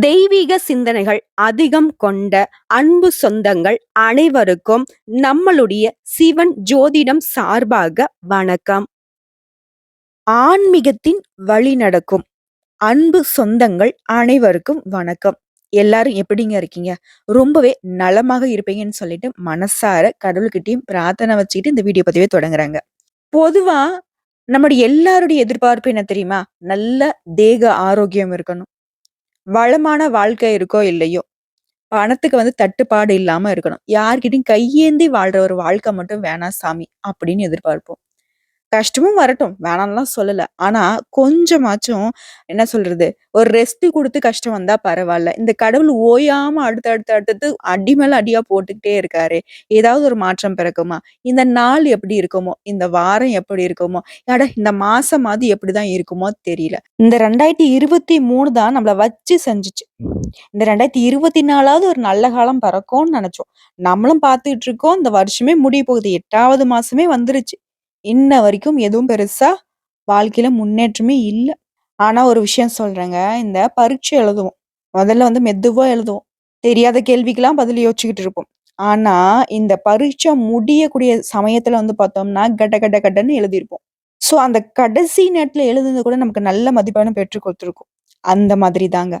தெய்வீக சிந்தனைகள் அதிகம் கொண்ட அன்பு சொந்தங்கள் அனைவருக்கும் நம்மளுடைய சிவன் ஜோதிடம் சார்பாக வணக்கம். ஆன்மீகத்தின் வழி நடக்கும் அன்பு சொந்தங்கள் அனைவருக்கும் வணக்கம். எல்லாரும் எப்படிங்க இருக்கீங்க? ரொம்பவே நலமாக இருப்பீங்கன்னு சொல்லிட்டு மனசார கடவுள்கிட்டையும் பிரார்த்தனை வச்சுக்கிட்டு இந்த வீடியோ பதிவே தொடங்குறாங்க. பொதுவா நம்முடைய எல்லாருடைய எதிர்பார்ப்பு என்ன தெரியுமா? நல்ல தேக ஆரோக்கியம் இருக்கணும். வளமான வாழ்க்கை இருக்கோ இல்லையோ பணத்துக்கு வந்து தட்டுப்பாடு இல்லாம இருக்கணும். யார்கிட்டயும் கையேந்தி வாழ்ற ஒரு வாழ்க்கை மட்டும் வேணாம் சாமி அப்படின்னு எதிர்பார்ப்போம். கஷ்டமும் வரட்டும். வேணாம்லாம் சொல்லல. ஆனா கொஞ்சமாச்சும் என்ன சொல்றது? ஒரு ரெஸ்ட் கொடுத்து கஷ்டம் வந்தா பரவாயில்ல இந்த கடவுள் ஓயாம அடுத்து அடுத்து அடுத்தது அடி மேல அடியா போட்டுக்கிட்டே இருக்காரு. ஏதாவது ஒரு மாற்றம் பிறக்குமா? இந்த நாள் எப்படி இருக்குமோ? இந்த வாரம் எப்படி இருக்குமோ? அட இந்த மாசம் அது எப்படிதான் இருக்குமோ தெரியல. இந்த ரெண்டாயிரத்தி இருபத்தி மூணு தான் நம்மள வச்சு செஞ்சுச்சு. இந்த ரெண்டாயிரத்தி இருபத்தி நாலாவது ஒரு நல்ல காலம் பிறக்கும்னு நினைச்சோம். நம்மளும் பார்த்துட்டு இருக்கோம். இந்த வருஷமே முடிய போகுது. எட்டாவது மாசமே வந்துருச்சு. இன்ன வரைக்கும் எதுவும் பெருசா வாழ்க்கையில முன்னேற்றமே இல்ல. ஆனா ஒரு விஷயம் சொல்றேங்க. இந்த பரீட்சை எழுதுவோம். முதல்ல வந்து மெதுவா எழுதுவோம். தெரியாத கேள்விக்கெல்லாம் பதில் யோசிச்சுக்கிட்டு இருப்போம். ஆனா, இந்த பரீட்சை முடியக்கூடிய சமயத்துல வந்து பார்த்தோம்னா, கட கட கடன்னு எழுதியிருப்போம். ஸோ, அந்த கடைசி நேரத்துல எழுதுனது கூட நமக்கு நல்ல மதிப்பெண்ண பெற்றுக் கொடுத்துருக்கும் அந்த மாதிரி தாங்க.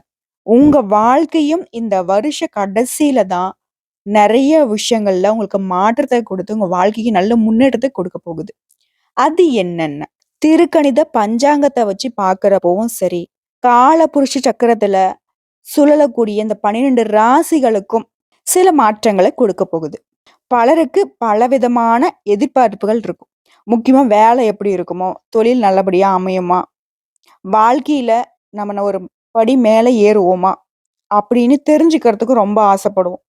உங்க வாழ்க்கையும் இந்த வருஷ கடைசியில தான் நெறைய விஷயங்கள்ல உங்களுக்கு மாற்றத்த கொடுத்து உங்க வாழ்க்கைக்கு நல்ல முன்னேற்றத்த கொடுக்க போகுது. அது என்னென்ன? திருக்கணித பஞ்சாங்கத்தை வச்சு பார்க்கிறப்பவும் சரி, கால புருஷ சக்கரத்துல சுழலக்கூடிய இந்த 12 ராசிகளுக்கும் சில மாற்றங்களை கொடுக்க போகுது. பலருக்கு பலவிதமான எதிர்பார்ப்புகள் இருக்கும். முக்கியமா வேலை எப்படி இருக்குமோ, தொழில் நல்லபடியா அமையுமா? வாழ்க்கையில நம்ம ஒரு படி மேலே ஏறுவோமா? அப்படின்னு தெரிஞ்சுக்கிறதுக்கு ரொம்ப ஆசைப்படுவோம்.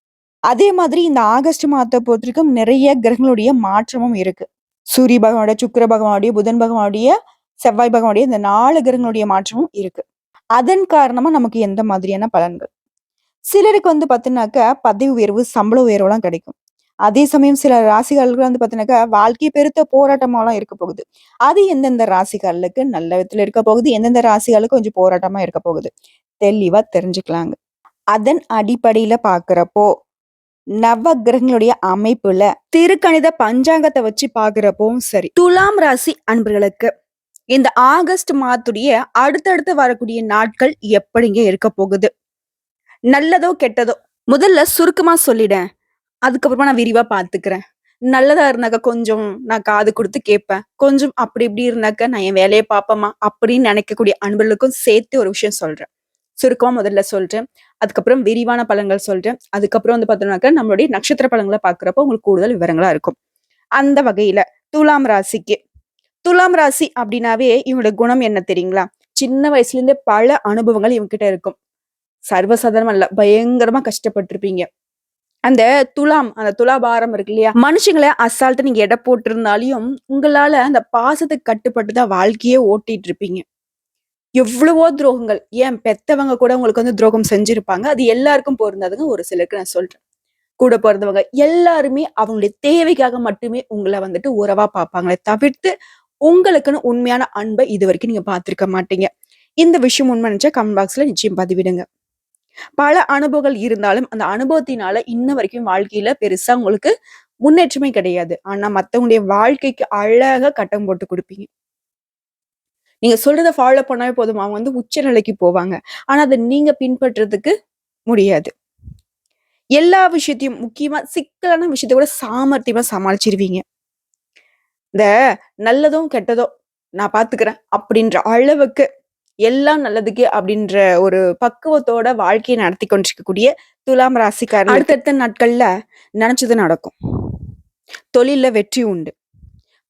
அதே மாதிரி இந்த ஆகஸ்ட் மாதத்தை பொறுத்தவரைக்கும் நிறைய கிரகங்களுடைய மாற்றமும் இருக்கு. சூரிய பகவானுடைய, சுக்கிர பகவானுடைய, புதன் பகவானுடைய, செவ்வாய் பகவானுடைய இந்த நாலு கிரகங்களுடைய மாற்றமும் இருக்கு. அதன் காரணமா நமக்கு எந்த மாதிரியான பலன்கள்? சிலருக்கு வந்து பார்த்தீங்கன்னாக்கா, பதவி உயர்வு, சம்பள உயர்வுலாம் கிடைக்கும். அதே சமயம் சில ராசிகளுக்கு வந்து பார்த்தீங்கன்னாக்கா, வாழ்க்கை பெருத்த போராட்டமாலாம் இருக்க போகுது. அது எந்தெந்த ராசிகளுக்கு நல்ல விதத்துல இருக்க போகுது, எந்தெந்த ராசிகளுக்கு கொஞ்சம் போராட்டமா இருக்க போகுது. தெளிவா தெரிஞ்சுக்கலாங்க. அதன் அடிப்படையில பாக்குறப்போ நவ கிரகங்களுடைய அமைப்புல திருக்கணித பஞ்சாங்கத்த வச்சு பாக்குறப்பவும் சரி. துலாம் ராசி அன்பர்களுக்கு இந்த ஆகஸ்ட் மாதத்துடைய அடுத்தடுத்து வரக்கூடிய நாட்கள் எப்படிங்க இருக்க போகுது? நல்லதோ, கெட்டதோ? முதல்ல சுருக்கமா சொல்லிடேன். அதுக்கப்புறமா நான் விரிவா பாத்துக்கிறேன் நல்லதா இருந்தாக்கா கொஞ்சம் நான் காது கொடுத்து கேட்பேன். கொஞ்சம் அப்படி இப்படி இருந்தாக்கா நான் என் வேலையை பார்ப்பேன்மா அப்படின்னு நினைக்கக்கூடிய அன்பர்களுக்கும் சேர்த்து ஒரு விஷயம் சொல்றேன். சுருக்கமாக முதல்ல சொல்கிறேன் அதுக்கப்புறம் விரிவான பலன்கள் சொல்கிறேன் அதுக்கப்புறம் வந்து பார்த்தோம்னாக்கா, நம்மளுடைய நட்சத்திர பழங்களை பார்க்குறப்போ உங்களுக்கு கூடுதல் விவரங்களாக இருக்கும். அந்த வகையில் துலாம் ராசிக்கு துலாம் ராசி அப்படின்னாவே இவங்களோட குணம் என்ன தெரியுங்களா? சின்ன வயசுலேருந்தே பல அனுபவங்கள் இவங்ககிட்ட இருக்கும். சர்வசாதாரணம் இல்ல. பயங்கரமா கஷ்டப்பட்டிருப்பீங்க அந்த துலாம் அந்த துலாபாரம் இருக்கு இல்லையா? மனுஷங்களை அசால்ட்டு நீங்க எடை போட்டிருந்தாலையும் உங்களால அந்த பாசத்துக்கு கட்டுப்பட்டு தான் வாழ்க்கையே ஓட்டிட்டு இருப்பீங்க. எவ்வளவோ துரோகங்கள். ஏன் பெத்தவங்க கூட உங்களுக்கு வந்து துரோகம் செஞ்சிருப்பாங்க. அது எல்லாருக்கும் பொருந்தாதுங்க. ஒரு சிலருக்கு நான் சொல்றேன். கூட பிறந்தவங்க எல்லாருமே அவங்களுடைய தேவைக்காக மட்டுமே உங்களை வந்துட்டு உறவா பார்ப்பாங்களே தவிர்த்து, உங்களுக்குன்னு உண்மையான அன்பை இது வரைக்கும் நீங்க பார்த்துருக்க மாட்டீங்க. இந்த விஷயம் உண்மை நினைச்சா கமெண்ட் பாக்ஸ்ல நிச்சயம் பதிவிடுங்க. பல அனுபவங்கள் இருந்தாலும், அந்த அனுபவத்தினால இன்ன வரைக்கும் வாழ்க்கையில பெருசா உங்களுக்கு முன்னேற்றமே கிடையாது. ஆனா மத்தவங்களுடைய வாழ்க்கைக்கு அழகா கட்டம் போட்டு கொடுப்பீங்க நீங்க சொல்றத ஃபாலோ பண்ணாவே போதும். அவங்க வந்து உச்ச நிலைக்கு போவாங்க. ஆனா அதை நீங்க பின்பற்றதுக்கு முடியாது. எல்லா விஷயத்தையும் முக்கியமா சிக்கலான விஷயத்த கூட சாமர்த்தியமா சமாளிச்சிருவீங்க. இந்த நல்லதும், கெட்டதோ நான் பாத்துக்கிறேன் அப்படின்ற அளவுக்கு எல்லாம் நல்லதுக்கு அப்படின்ற ஒரு பக்குவத்தோட வாழ்க்கையை நடத்தி கொண்டிருக்கக்கூடிய துலாம் ராசிக்காரன் அடுத்தடுத்த நாட்கள்ல நினைச்சது நடக்கும். தொழில்ல வெற்றி உண்டு.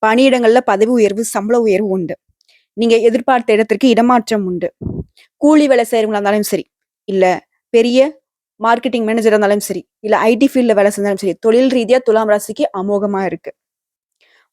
பணியிடங்கள்ல பதவி உயர்வு, சம்பள உயர்வு உண்டு. நீங்க எதிர்பார்த்த இடத்திற்கு இடமாற்றம் உண்டு. கூலி வேலை செய்யறவங்களா இருந்தாலும் சரி, இல்ல பெரிய மார்க்கெட்டிங் மேனேஜரா இருந்தாலும் சரி, இல்ல ஐடி ஃபீல்ட்ல வேலை செஞ்சாலும் சரி, தொழில் ரீதியா துலாம் ராசிக்கு அமோகமா இருக்கு.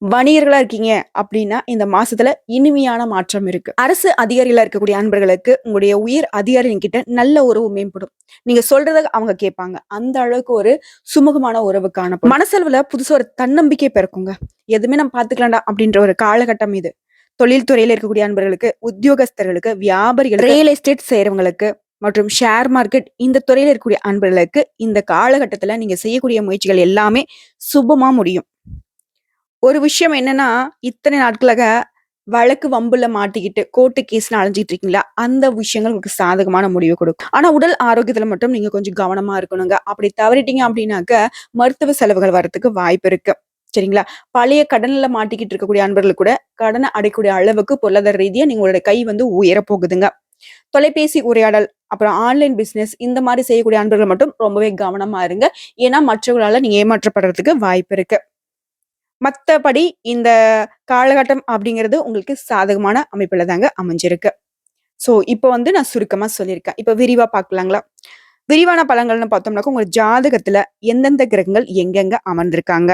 வணிகர்களா இருக்கீங்க அப்படின்னா, இந்த மாசத்துல இனிமையான மாற்றம் இருக்கு. அரசு அதிகாரிகளா இருக்கக்கூடிய அன்பர்களுக்கு உங்களுடைய உயர் அதிகாரிகிட்ட நல்ல உறவு மேம்படும். நீங்க சொல்றத அவங்க கேட்பாங்க. அந்த அளவுக்கு ஒரு சுமூகமான உறவு காணப்படும். மனசளவுல புதுசா ஒரு தன்னம்பிக்கை பிறக்குங்க. எதுவுமே நம்ம பார்த்துக்கலாம்டா அப்படின்ற ஒரு காலகட்டம் இது. தொழில் துறையில இருக்கக்கூடிய அன்பர்களுக்கு, உத்தியோகஸ்தர்களுக்கு, வியாபாரிகளுக்கு, ரியல் எஸ்டேட் செய்றவங்களுக்கு, மற்றும் ஷேர் மார்க்கெட் இந்த துறையில இருக்கக்கூடிய அன்பர்களுக்கு இந்த காலகட்டத்துல நீங்க செய்யக்கூடிய முயற்சிகள் எல்லாமே சுபமா முடியும். ஒரு விஷயம் என்னன்னா, இத்தனை நாட்களாக வழக்கு வம்புல மாட்டிக்கிட்டு கோர்ட்டு கேஸ்ன்னு அலைஞ்சிட்டு இருக்கீங்களா? அந்த விஷயங்கள் உங்களுக்கு சாதகமான முடிவு கொடுக்கும். ஆனா உடல் ஆரோக்கியத்துல மட்டும் நீங்க கொஞ்சம் கவனமா இருக்கணுங்க. அப்படி தவறிட்டீங்க அப்படின்னாக்க, மருத்துவ செலவுகள் வரதுக்கு வாய்ப்பு இருக்கு. சரிங்களா? பழைய கடன்ல மாட்டிக்கிட்டு இருக்கக்கூடிய அன்பர்கள் கூட கடனை அடைக்கூடிய அளவுக்கு பொருளாதார ரீதியா நீங்களுடைய கை வந்து உயரப் போகுதுங்க. தொலைபேசி உரையாடல், அப்புறம் ஆன்லைன் பிசினஸ் இந்த மாதிரி செய்யக்கூடிய அன்பர்கள் மட்டும் ரொம்பவே கவனமா இருங்க. ஏன்னா மற்றவர்களால நீங்க ஏமாற்றப்படுறதுக்கு வாய்ப்பு இருக்கு. மற்றபடி இந்த காலகட்டம் அப்படிங்கிறது உங்களுக்கு சாதகமான அமைப்புல தாங்க அமைஞ்சிருக்கு. ஸோ, இப்போ வந்து நான் சுருக்கமா சொல்லியிருக்கேன். இப்போ விரிவா பார்க்கலாங்களா? விரிவான பலங்கள்னு பார்த்தோம்னாக்கா உங்க ஜாதகத்துல எந்தெந்த கிரகங்கள் எங்கெங்க அமர்ந்திருக்காங்க?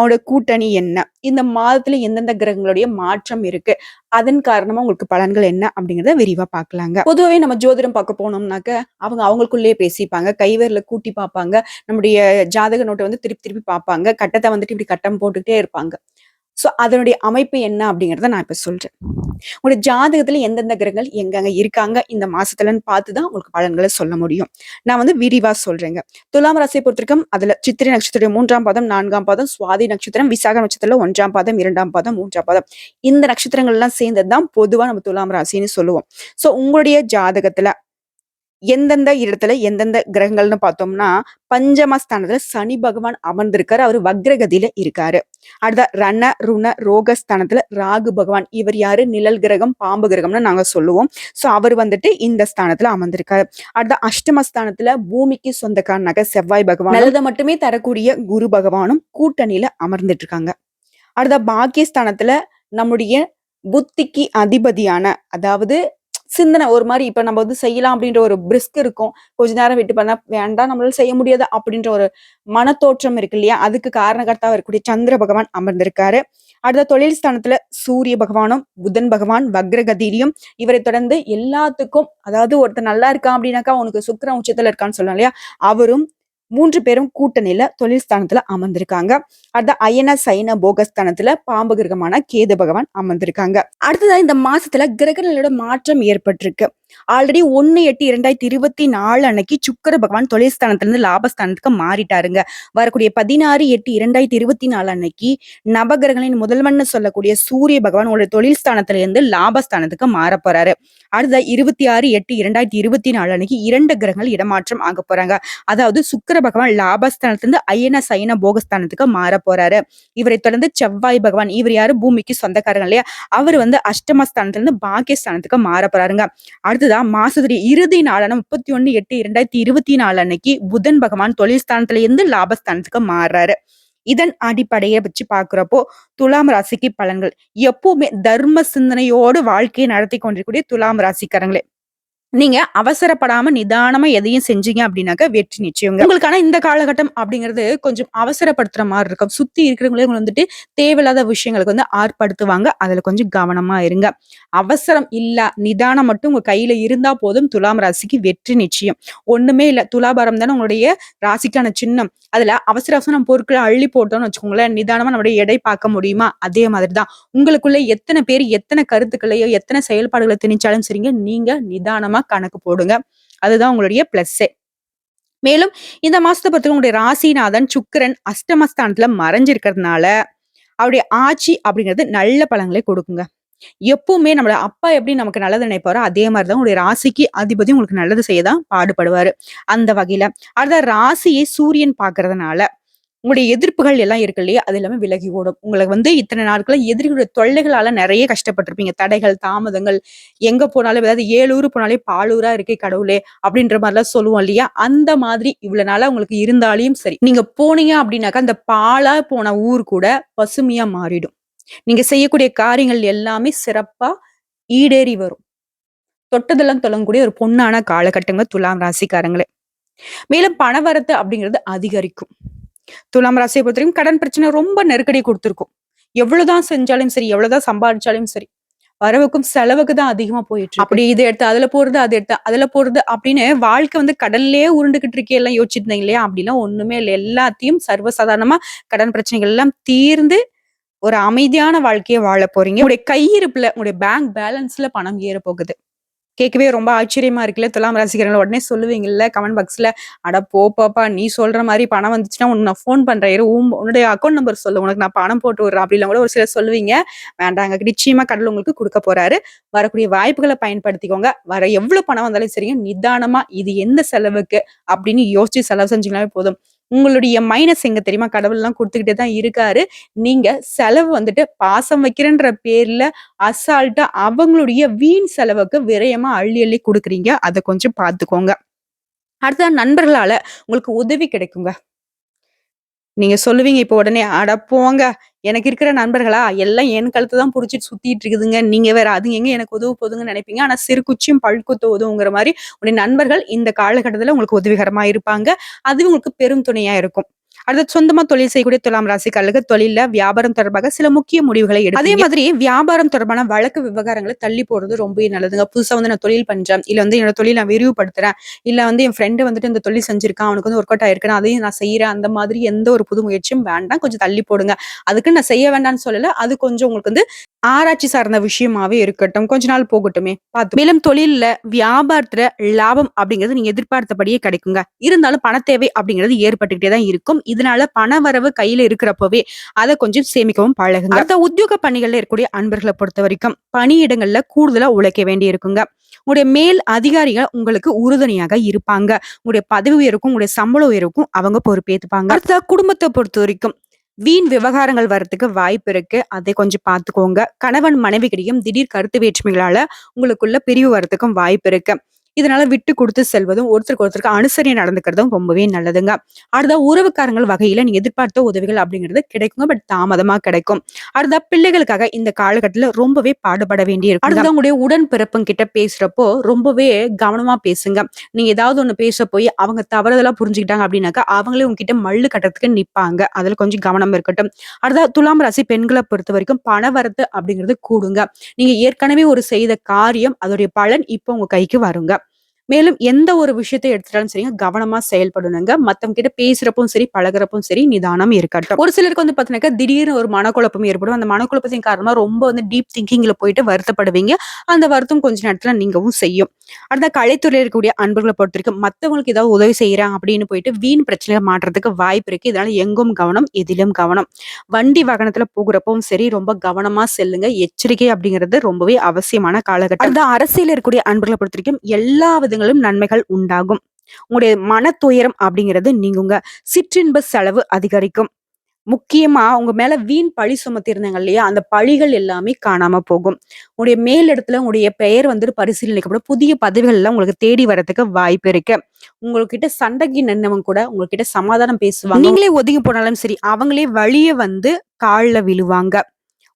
அவங்களோட கூட்டணி என்ன? இந்த மாதத்துல எந்தெந்த கிரகங்களுடைய மாற்றம் இருக்கு? அதன் காரணமா உங்களுக்கு பலன்கள் என்ன? அப்படிங்கிறத விரிவா பார்க்கலாங்க. பொதுவாகவே நம்ம ஜோதிடம் பார்க்க போனோம்னாக்க, அவங்க அவங்களுக்குள்ளேயே பேசிப்பாங்க. கைவேரில் கூட்டி பார்ப்பாங்க. நம்முடைய ஜாதக நோட்டை வந்து திருப்பி திருப்பி பார்ப்பாங்க. கட்டத்தை வந்துட்டு இப்படி கட்டம் போட்டுக்கிட்டே இருப்பாங்க. ஸோ, அதனுடைய அமைப்பு என்ன அப்படிங்கிறத நான் இப்போ சொல்றேன். உங்களுடைய ஜாதகத்துல எந்தெந்த கிரகங்கள் எங்கெங்க இருக்காங்க இந்த மாசத்துலன்னு பார்த்து தான் உங்களுக்கு பலன்களை சொல்ல முடியும். நான் வந்து விரிவா சொல்றேங்க. துலாம் ராசியை பொறுத்திருக்கும் அதுல சித்திரை நட்சத்திரம் மூன்றாம் பாதம், நான்காம் பாதம், சுவாதி நட்சத்திரம், விசாக நட்சத்திரம் ஒன்றாம் பாதம், இரண்டாம் பாதம், மூன்றாம் பாதம். இந்த நட்சத்திரங்கள்லாம் சேர்ந்தது தான் பொதுவாக நம்ம துலாம் ராசின்னு சொல்லுவோம். ஸோ, உங்களுடைய ஜாதகத்துல எந்தெந்த இடத்துல எந்தெந்த கிரகங்கள்னு பார்த்தோம்னா, பஞ்சமஸ்தானத்துல சனி பகவான் அமர்ந்திருக்காரு. அவர் வக்ரகதியில இருக்காரு. அடுத்த ரண, ருண, ரோக ஸ்தானத்துல ராகு பகவான். இவர் யாரு? நிழல் கிரகம், பாம்பு கிரகம்னு நாங்க சொல்லுவோம். ஸோ, அவர் வந்துட்டு இந்த ஸ்தானத்துல அமர்ந்திருக்காரு. அடுத்த அஷ்டமஸ்தானத்துல பூமிக்கு சொந்தக்காரனாக செவ்வாய் பகவான். நல்லதை மட்டுமே தரக்கூடிய குரு பகவானும் கூட்டணியில அமர்ந்துட்டு இருக்காங்க. அடுத்த பாக்கியஸ்தானத்துல நம்முடைய புத்திக்கு அதிபதியான அதாவது சிந்தனை ஒரு மாதிரி இப்ப நம்ம வந்து செய்யலாம் அப்படின்ற ஒரு பிரிஸ்க் இருக்கும். கொஞ்ச நேரம் விட்டு பண்ணா வேண்டாம் நம்மளால செய்ய முடியாது அப்படின்ற ஒரு மனத்தோற்றம் இருக்கு இல்லையா? அதுக்கு காரணகர்த்தாவா இருக்கக்கூடிய சந்திர பகவான் அமர்ந்திருக்காரு. அடுத்த தொழில் ஸ்தானத்துல சூரிய பகவானும், புதன் பகவான் வக்ரகதிரியும் இவரை தொடர்ந்து எல்லாத்துக்கும் அதாவது ஒருத்தன் நல்லா இருக்கான் அப்படின்னாக்கா அவனுக்கு சுக்கரன் உச்சத்துல இருக்கான்னு சொல்லலாம் இல்லையா? அவரும் மூன்று பேரும் கூட்டணியில தொழில் ஸ்தானத்துல அமர்ந்திருக்காங்க. அடுத்த அயன, சைன போகஸ்தானத்துல பாம்பு கிரகமான கேது பகவான் அமர்ந்திருக்காங்க. அடுத்ததா இந்த மாசத்துல கிரகங்களோட மாற்றம் ஏற்பட்டிருக்கு. ஆல்ரெடி 1/8/2024 அன்னைக்கு சுக்கர பகவான் தொழில்ஸ்தானத்திலிருந்து லாபஸ்தானத்துக்கு மாறிட்டாருங்க. வரக்கூடிய 16/8/2024 அன்னைக்கு நவகிரகங்களின் முதல்வன் சொல்லக்கூடிய சூரிய பகவான் உங்களுடைய தொழில் இருந்து லாபஸ்தானத்துக்கு மாற போறாரு. அடுத்த 26/8/2024 அன்னைக்கு இரண்டு கிரகங்கள் இடமாற்றம் ஆகப் போறாங்க. அதாவது சுக்கர பகவான் லாபஸ்தானத்திலிருந்து அயன, சயன, போகஸ்தானத்துக்கு மாறப் போறாரு. இவரை தொடர்ந்து செவ்வாய் பகவான் இவர் யாரு? பூமிக்கு சொந்தக்காரங்க இல்லையா? அவர் வந்து அஷ்டமஸ்தானத்திலிருந்து பாக்கியஸ்தானத்துக்கு மாறப் போறாருங்க. அடுத்ததான் மாசத்துடைய இறுதி நாளான 31/8/2024 அன்னைக்கு புதன் பகவான் தொழில் ஸ்தானத்துல இருந்து லாபஸ்தானத்துக்கு மாறுறாரு. இதன் அடிப்படையை வச்சு பாக்குறப்போ துலாம் ராசிக்கு பலன்கள் எப்பவுமே தர்ம சிந்தனையோடு வாழ்க்கையை நடத்தி கொண்டிருக்கக்கூடிய துலாம் ராசிக்காரங்களே, நீங்க அவசரப்படாம நிதானமா எதையும் செஞ்சீங்க அப்படின்னாக்க வெற்றி நிச்சயங்க. உங்களுக்கான இந்த காலகட்டம் அப்படிங்கிறது கொஞ்சம் அவசரப்படுத்துற மாதிரி இருக்கும். சுத்தி இருக்கிறவங்களே உங்கள வந்துட்டு தேவையில்லாத விஷயங்களுக்கு வந்து ஆர்ப்படுத்துவாங்க. அதுல கொஞ்சம் கவனமா இருங்க. அவசரம் இல்ல, நிதானம் மட்டும் உங்க கையில இருந்தா போதும் துலாம் ராசிக்கு வெற்றி நிச்சயம். ஒண்ணுமே இல்ல. துலாபாரம் தானே உங்களுடைய ராசிக்கான சின்னம். அதுல அவசர அவசரம் பொருட்களை அள்ளி போட்டோம்னு வச்சுக்கோங்களேன், நிதானமா நம்முடைய எடை பார்க்க முடியுமா? அதே மாதிரி தான். உங்களுக்குள்ள எத்தனை பேர் எத்தனை கருத்துக்களையோ, எத்தனை செயல்பாடுகளை திணிச்சாலும் சரிங்க, நீங்க நிதானமா கணக்கு போடுங்க. அதுதான் உங்களுடைய பிளஸ்ஸே. மேலும் இந்த மாசத்தை பொறுத்தவரை உங்களுடைய ராசிநாதன் சுக்கிரன் அஷ்டமஸ்தானத்துல மறைஞ்சிருக்கிறதுனால, அவருடைய ஆட்சி அப்படிங்கிறது நல்ல பலங்களை கொடுக்குங்க. எப்பவுமே நம்மளோட அப்பா எப்படி நமக்கு நல்லது நினைப்பாரோ, அதே மாதிரி தான் உங்களுடைய ராசிக்கு அதிபதி உங்களுக்கு நல்லது செய்ய தான் பாடுபடுவாரு. அந்த வகையில அடுத்த ராசியை சூரியன் பாக்குறதுனால உங்களுடைய எதிர்ப்புகள் எல்லாம் இருக்கு இல்லையா? அது எல்லாமே விலகி ஓடும். உங்களுக்கு வந்து இத்தனை நாட்கள் எதிரிகளுடைய தொல்லைகளால நிறைய கஷ்டப்பட்டிருப்பீங்க தடைகள், தாமதங்கள் எங்க போனாலும் அதாவது 7 ஊர் போனாலே பாலூரா இருக்கே கடவுளே! அப்படின்ற மாதிரிலாம் சொல்லுவோம் இல்லையா? அந்த மாதிரி இவ்வளவு நாளா உங்களுக்கு இருந்தாலையும் சரி, நீங்க போனீங்க அப்படின்னாக்கா, அந்த பாலா போன ஊர் கூட பசுமையா மாறிடும். நீங்க செய்யக்கூடிய காரியங்கள் எல்லாமே சிறப்பா ஈடேறி வரும். தொட்டதெல்லாம் தொழங்கக்கூடிய ஒரு பொண்ணான காலகட்டங்கள் துலாம் ராசிக்காரங்களே. மேலும் பணவரத்து அப்படிங்கிறது அதிகரிக்கும். துலாம் ராசியை பொறுத்தவரைக்கும் கடன் பிரச்சனை ரொம்ப நெருக்கடி கொடுத்துருக்கும் எவ்வளவுதான் செஞ்சாலும் சரி, எவ்வளவுதான் சம்பாதிச்சாலும் சரி, வரவுக்கும் செலவுக்கு தான் அதிகமா போயிட்டு அப்படி இதை எடுத்து அதுல போறது, அது எடுத்து அதுல போறது அப்படின்னு வாழ்க்கை வந்து கடல்லே உருண்டுகிட்டு இருக்கே எல்லாம் யோசிச்சுட்டு இருந்தீங்க இல்லையா? அப்படிலாம் ஒண்ணுமே இல்ல. எல்லாத்தையும் சர்வசாதாரணமா கடன் பிரச்சனைகள் எல்லாம் தீர்ந்து ஒரு அமைதியான வாழ்க்கையை வாழ போறீங்க. உங்களுடைய கையிருப்புல, உங்களுடைய பேங்க் பேலன்ஸ்ல பணம் ஏற போகுது. கேட்கவே ரொம்ப ஆச்சரியமா இருக்குல்ல? துலாம் ராசிக்காரங்கள உடனே சொல்லுவீங்கல்ல கமெண்ட் பாக்ஸ்ல அட போப்பாப்பா நீ சொல்ற மாதிரி பணம் வந்துச்சுன்னா உன் நான் ஃபோன் பண்றேன். உன் உன்னுடைய அக்கௌண்ட் நம்பர் சொல்லு. உனக்கு நான் பணம் போட்டு விடுறேன். அப்படிலாம் கூட ஒரு சிலர் சொல்லுவீங்க. வேண்டாங்க நிச்சயமா கடல் உங்களுக்கு கொடுக்க போறாரு. வரக்கூடிய வாய்ப்புகளை பயன்படுத்திக்கோங்க. வர எவ்வளவு பணம் வந்தாலும் சரிங்க நிதானமா இது எந்த செலவுக்கு அப்படின்னு யோசிச்சு செலவு செஞ்சீங்களாவே போதும். உங்களுடைய மைனஸ் எங்க தெரியுமா கடவுள்லாம் கொடுத்துக்கிட்டே தான் இருக்காரு. நீங்க செலவு வந்துட்டு பாசம் வைக்கிறன்ற பேர்ல அசால்ட்டா அவங்களுடைய வீண் செலவுக்கு விரயமா அள்ளி அள்ளி கொடுக்குறீங்க. அதை கொஞ்சம் பார்த்துக்கோங்க. அடுத்ததான் நண்பர்களால உங்களுக்கு உதவி கிடைக்குங்க. நீங்க சொல்லுவீங்க இப்போ உடனே அட போங்க எனக்கு இருக்கிற நண்பர்களா எல்லாம் என் கழுத்து தான் பிடிச்சிட்டு சுத்திட்டு இருக்குதுங்க. நீங்க வேற அது எங்க எனக்கு உதவு போதுங்கன்னு நினைப்பீங்க. ஆனா சிறு குச்சியும் உதவுங்கிற மாதிரி உடைய நண்பர்கள் இந்த காலகட்டத்துல உங்களுக்கு உதவிகரமா இருப்பாங்க. அது உங்களுக்கு பெரும் துணையா இருக்கும். அடுத்து சொந்தமா தொழில் செய்யக்கூடிய துலாம் ராசிக்காரர்களுக்கு தொழில வியாபாரம் தொடர்பாக சில முக்கிய முடிவுகளை எடுக்கும் அதே மாதிரி வியாபாரம் தொடர்பான வழக்கு விவகாரங்களை தள்ளி போடுறது ரொம்பவே நல்லதுங்க. புதுசா வந்து நான் தொழில் பண்றேன். இல்ல வந்து என்னோட தொழில் நான் விரிவுபடுத்துறேன். இல்ல வந்து என் ஃப்ரெண்டு வந்துட்டு இந்த தொழில் செஞ்சிருக்கான். அவனுக்கு வந்து ஒர்க் அவுட் ஆயிருக்கேன் அதையும் நான் செய்யறேன். அந்த மாதிரி எந்த ஒரு புது முயற்சியும் வேண்டாம். கொஞ்சம் தள்ளி போடுங்க. அதுக்கு நான் செய்ய வேண்டாம்னு சொல்லல. அது கொஞ்சம் உங்களுக்கு வந்து ஆராய்ச்சி சார்ந்த விஷயமாவே இருக்கட்டும். கொஞ்ச நாள் போகட்டுமே. பார்த்து மேலும் தொழில்ல வியாபாரத்துல லாபம் அப்படிங்கிறது நீங்க எதிர்பார்த்தபடியே கிடைக்குங்க. இருந்தாலும் பண தேவை அப்படிங்கிறது ஏற்பட்டுக்கிட்டே தான் இருக்கும். இதனால பண வரவு கையில இருக்கிறப்பவே அதை கொஞ்சம் சேமிக்கவும் பழகுங்க. அடுத்த உத்தியோக பணிகள்ல இருக்கக்கூடிய அன்பர்களை பொறுத்த வரைக்கும் பணியிடங்கள்ல கூடுதலா உழைக்க வேண்டி இருக்குங்க உங்களுடைய மேல் அதிகாரிகள் உங்களுக்கு உறுதுணையாக இருப்பாங்க. உங்களுடைய பதவி உயருக்கும் உங்களுடைய சம்பள உயருக்கும் அவங்க பொறுப்பேற்றுப்பாங்க அடுத்த குடும்பத்தை பொறுத்த வரைக்கும் வீண் விவகாரங்கள் வர்றதுக்கு வாய்ப்பு இருக்கு. அதை கொஞ்சம் பார்த்துக்கோங்க கணவன் மனைவிக்கிடையும் திடீர் கருத்து வேற்றுமைகளால உங்களுக்குள்ள பிரிவு வர்றதுக்கும் வாய்ப்பு இருக்கு. இதனால விட்டு கொடுத்து செல்வதும் ஒருத்தருக்கு ஒருத்தருக்கு அனுசரணை நடந்துக்கிறதும் ரொம்பவே நல்லதுங்க. அடுத்த உறவுக்காரங்கள் வகையில நீங்க எதிர்பார்த்த உதவிகள் அப்படிங்கிறது கிடைக்குங்க பட் தாமதமா கிடைக்கும். அடுத்த பிள்ளைகளுக்காக இந்த காலகட்டத்துல ரொம்பவே பாடுபட வேண்டி இருக்கும் அடுத்த உங்களுடைய உடன் பிறப்புங்க கிட்ட பேசுறப்போ ரொம்பவே கவனமா பேசுங்க. நீங்க ஏதாவது ஒண்ணு பேச போய் அவங்க தவறுதலா புரிஞ்சுக்கிட்டாங்க அப்படின்னாக்கா அவங்களே உங்ககிட்ட மல்லு கட்டுறதுக்கு நிப்பாங்க. அதுல கொஞ்சம் கவனம் இருக்கட்டும். அடுத்த துலாம் ராசி பெண்களை பொறுத்த வரைக்கும் பண வரத்து அப்படிங்கிறது கூடுங்க. நீங்க ஏற்கனவே ஒரு செய்த காரியம் அதோடைய பலன் இப்போ உங்க கைக்கு வருங்க. மேலும் எந்த ஒரு விஷயத்தை எடுத்துட்டாலும் சரிங்க கவனமா செயல்படணுங்க. மத்தவங்க கிட்ட பேசுறப்பும் சரி பழகுறப்பும் சரி நிதானம் இருக்கட்டும். ஒரு சிலருக்கு வந்து பாத்தீங்கன்னா திடீர்னு ஒரு மனக்குழப்பம் ஏற்படும். அந்த மனக்குழப்பத்தின் காரணமா ரொம்ப வந்து டீப் திங்கிங்ல போயிட்டு வருத்தப்படுவீங்க. அந்த வருத்தம் கொஞ்ச நேரத்துல நீங்கவும் செய்யும். அடுத்த கலைத்துறையில் இருக்கக்கூடிய அன்பர்களை பொறுத்த வரைக்கும் மத்தவங்களுக்கு ஏதாவது உதவி செய்யறாங்க அப்படின்னு போயிட்டு வீண் பிரச்சனைகள் மாற்றுறதுக்கு வாய்ப்பு இருக்கு. இதனால எங்கும் கவனம் எதிலும் கவனம். வண்டி வாகனத்துல போகிறப்பவும் சரி ரொம்ப கவனமா செல்லுங்க. எச்சரிக்கை அப்படிங்கிறது ரொம்பவே அவசியமான காலகட்டம். அந்த அரசியல் இருக்கக்கூடிய அன்பர்களை பொறுத்த வரைக்கும் எல்லா விதங்களும் நன்மைகள் உண்டாகும். உங்களுடைய மன துயரம் அப்படிங்கிறது நீங்குங்க. சிற்றின்ப செலவு அதிகரிக்கும். முக்கியமா உங்க மேல வீண் பழி சுமத்திருந்தாங்க இல்லையா? அந்த பழிகள் எல்லாமே காணாம போகும். உங்களுடைய மேலிடத்துல உங்களுடைய பெயர் வந்து பரிசீலனைக்கப்படும். புதிய பதவிகள் எல்லாம் உங்களுக்கு தேடி வரதுக்கு வாய்ப்பு இருக்கு. உங்ககிட்ட சண்டைக்கு நின்னவங்க கூட உங்ககிட்ட சமாதானம் பேசுவாங்க. நீங்களே ஒதுங்கி போனாலும் சரி அவங்களே வழிய வந்து காலில் விழுவாங்க.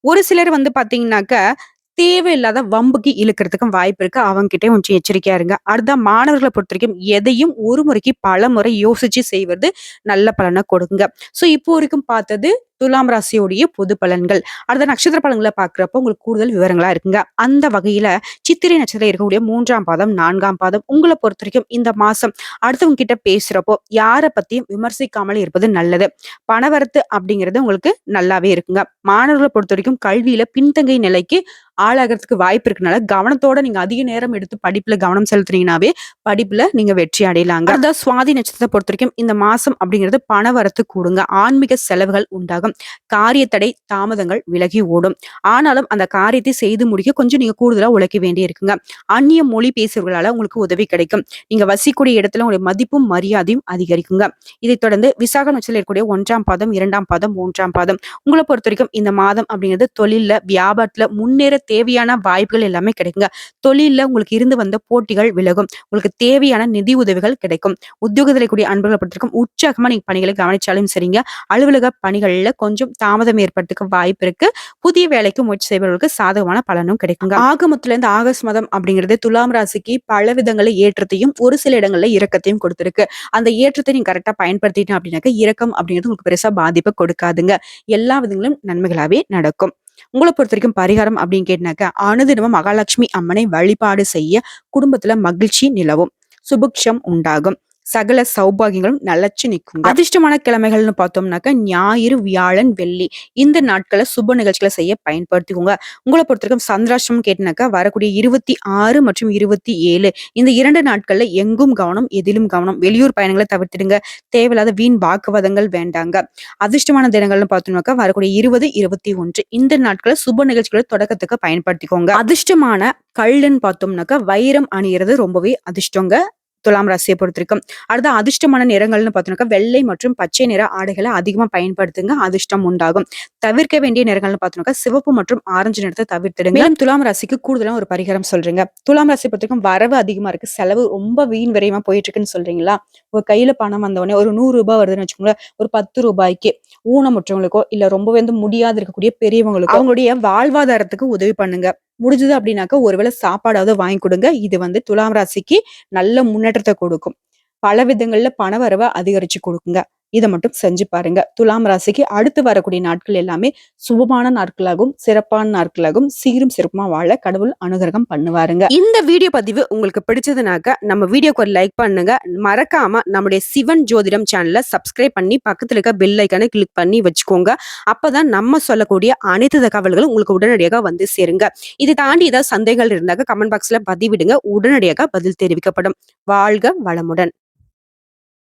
ஒரு சிலர் வந்து பாத்தீங்கன்னாக்க தேவையில்லாத வம்புக்கு இழுக்கிறதுக்கும் வாய்ப்பு இருக்கு. அவங்ககிட்டே கொஞ்சம் எச்சரிக்கையா இருங்க. அடுத்த மாணவர்களை பொறுத்த வரைக்கும் எதையும் ஒரு முறைக்கு பல முறை யோசிச்சு செய்வது நல்ல பலனை கொடுங்க சோ இப்போ வரைக்கும் பார்த்தது துலாம் ராசியோடைய பொது பலன்கள். அடுத்த நட்சத்திர பலன்களை பார்க்குறப்போ உங்களுக்கு கூடுதல் விவரங்களா இருக்குங்க. அந்த வகையில சித்திரை நட்சத்திரம் இருக்கக்கூடிய மூன்றாம் பாதம் நான்காம் பாதம் உங்களை பொறுத்த வரைக்கும் இந்த மாசம் அடுத்தவங்க கிட்ட பேசுறப்போ யாரை பத்தியும் விமர்சிக்காமல் இருப்பது நல்லது. பணவரத்து அப்படிங்கிறது உங்களுக்கு நல்லாவே இருக்குங்க. மாணவர்களை பொறுத்த வரைக்கும் கல்வியில பின்தங்கை நிலைக்கு ஆளாகிறதுக்கு வாய்ப்பு இருக்கனால கவனத்தோட நீங்க அதிக நேரம் எடுத்து படிப்புல கவனம் செலுத்துனீங்கன்னாவே படிப்புல நீங்க வெற்றி அடையலாங்க. அதான் சுவாதி நட்சத்திரத்தை பொறுத்த வரைக்கும் இந்த மாசம் அப்படிங்கிறது பண வரத்து கூடுங்க. ஆன்மீக செலவுகள் உண்டாகும். காரியத்தடை தாமதங்கள் விலகி ஓடும். ஆனாலும் அந்த காரியத்தை செய்து முடிக்க கொஞ்சம் நீங்க கூடுதலா உழைக்க வேண்டி இருக்குங்க அந்நிய மொழி பேசுறவர்களால உங்களுக்கு உதவி கிடைக்கும். நீங்க வசிக்கூடிய இடத்துல உங்களுடைய மதிப்பும் மரியாதையும் அதிகரிக்குங்க. இதைத் தொடர்ந்து விசாக நட்சத்திரம் இருக்கக்கூடிய ஒன்றாம் பாதம் இரண்டாம் பாதம் மூன்றாம் பாதம். உங்களை பொறுத்த வரைக்கும் இந்த மாதம் அப்படிங்கிறது தொழில வியாபாரத்துல முன்னேற தேவையான வாய்ப்புகள் எல்லாமே கிடைக்குங்க. தொழிலில் உங்களுக்கு இருந்து வந்த போட்டிகள் விலகும். உங்களுக்கு தேவையான நிதி உதவிகள் கிடைக்கும். உத்தியோகத்தில் கூடிய அன்புகளை பொறுத்திருக்கும். உற்சாகமாக நீங்கள் நீங்க பணிகளை கவனிச்சாலும் சரிங்க. அலுவலக பணிகள்ல கொஞ்சம் தாமதம் ஏற்பட்டுக்க வாய்ப்பு இருக்கு. புதிய வேலைக்கு முயற்சி செய்பவர்களுக்கு சாதகமான பலனும் கிடைக்குங்க. ஆகமத்துல இருந்து ஆகஸ்ட் மாதம் அப்படிங்கிறது துலாம் ராசிக்கு பல விதங்களில் ஏற்றத்தையும் ஒரு சில இடங்களில் இறக்கத்தையும் கொடுத்துருக்கு. அந்த ஏற்றத்தை நீங்க கரெக்டா பயன்படுத்திட்டோம் அப்படின்னாக்க இறக்கம் அப்படிங்கிறது உங்களுக்கு பெருசா பாதிப்பை கொடுக்காதுங்க. எல்லா விதங்களும் நன்மைகளாவே நடக்கும். உங்களை பொறுத்த வரைக்கும் பரிகாரம் அப்படின்னு கேட்டினாக்க அனுதினமும் மகாலட்சுமி அம்மனை வழிபாடு செய்ய குடும்பத்துல மகிழ்ச்சி நிலவும். சுபிக்ஷம் உண்டாகும். சகல சௌபாகியங்களும் நிலைச்சு நிற்கும் அதிர்ஷ்டமான கிழமைகள்னு பார்த்தோம்னாக்க ஞாயிறு வியாழன் வெள்ளி இந்த நாட்களை சுப நிகழ்ச்சிகளை செய்ய பயன்படுத்திக்கோங்க. உங்களை பொறுத்தவரைக்கும் சந்திராஷ்டிரம் கேட்டினாக்கா வரக்கூடிய இருபத்தி ஆறு மற்றும் இருபத்தி ஏழு இந்த இரண்டு நாட்கள்ல எங்கும் கவனம் எதிலும் கவனம் வெளியூர் பயணங்களை தவிர்த்திடுங்க. தேவையில்லாத வீண் வாக்குவாதங்கள் வேண்டாங்க. அதிர்ஷ்டமான தினங்கள்னு பார்த்தோம்னாக்கா வரக்கூடிய இருபது இருபத்தி ஒன்று இந்த நாட்களை சுப நிகழ்ச்சிகளை தொடக்கத்துக்கு பயன்படுத்திக்கோங்க. அதிர்ஷ்டமான கல்லுன்னு பார்த்தோம்னாக்கா வைரம் அணிகிறது ரொம்பவே அதிர்ஷ்டங்க. துலாம் ராசியை பொறுத்திருக்கும். அடுத்த அதிர்ஷ்டமான நிறங்கள்னு பார்த்தோம்னாக்கா வெள்ளை மற்றும் பச்சை நிற ஆடைகளை அதிகமா பயன்படுத்துங்க அதிர்ஷ்டம் உண்டாகும். தவிர்க்க வேண்டிய நிறங்கள்னு பார்த்தோம்னாக்கா சிவப்பு மற்றும் ஆரஞ்சு நிறத்தை தவிர்த்திடுங்க. மேலும் துலாம் ராசிக்கு கூடுதலா ஒரு பரிகாரம் சொல்றீங்க. துலாம் ராசி பொறுத்திருக்கும் வரவு அதிகமா இருக்கு செலவு ரொம்ப வீண் விரைவா போயிட்டு இருக்குன்னு சொல்றீங்களா? உங்க கையில பணம் வந்த உடனே ஒரு நூறு ரூபாய் வருதுன்னு வச்சுக்கோங்களேன் ஒரு பத்து ரூபாய்க்கு ஊனமுற்றவங்களுக்கோ இல்ல ரொம்பவே வந்து முடியாது இருக்கக்கூடிய பெரியவங்களுக்கோ அவங்களுடைய வாழ்வாதாரத்துக்கு உதவி பண்ணுங்க. முடிஞ்சது அப்படின்னாக்கா ஒருவேளை சாப்பாடாவது வாங்கி கொடுங்க. இது வந்து துலாம் ராசிக்கு நல்ல முன்னேற்றத்தை கொடுக்கும். பல விதங்கள்ல பண வரவை அதிகரிச்சு கொடுக்குங்க. இதை மட்டும் செஞ்சு பாருங்க. துலாம் ராசிக்கு அடுத்து வரக்கூடிய நாட்கள் எல்லாமே சுபமான நாட்களாகவும் சிறப்பான நாட்களாகவும் சீரும் சிறப்புமா வாழ கடவுள் அனுகிரகம் பண்ணுவாருங்க. இந்த வீடியோ பதிவு உங்களுக்கு பிடிச்சதுனாக்க நம்ம வீடியோக்கு ஒரு லைக் பண்ணுங்க. மறக்காம நம்முடைய சிவன் ஜோதிடம் சேனலை சப்ஸ்கிரைப் பண்ணி பக்கத்துல இருக்க பெல் ஐக்கானை கிளிக் பண்ணி வச்சுக்கோங்க. அப்பதான் நம்ம சொல்லக்கூடிய அனைத்து தகவல்களும் உங்களுக்கு உடனடியாக வந்து சேருங்க. இது தாண்டி ஏதாவது சந்தேகங்கள் இருந்தாக்க கமெண்ட் பாக்ஸ்ல பதிவிடுங்க. உடனடியாக பதில் தெரிவிக்கப்படும். வாழ்க வளமுடன்.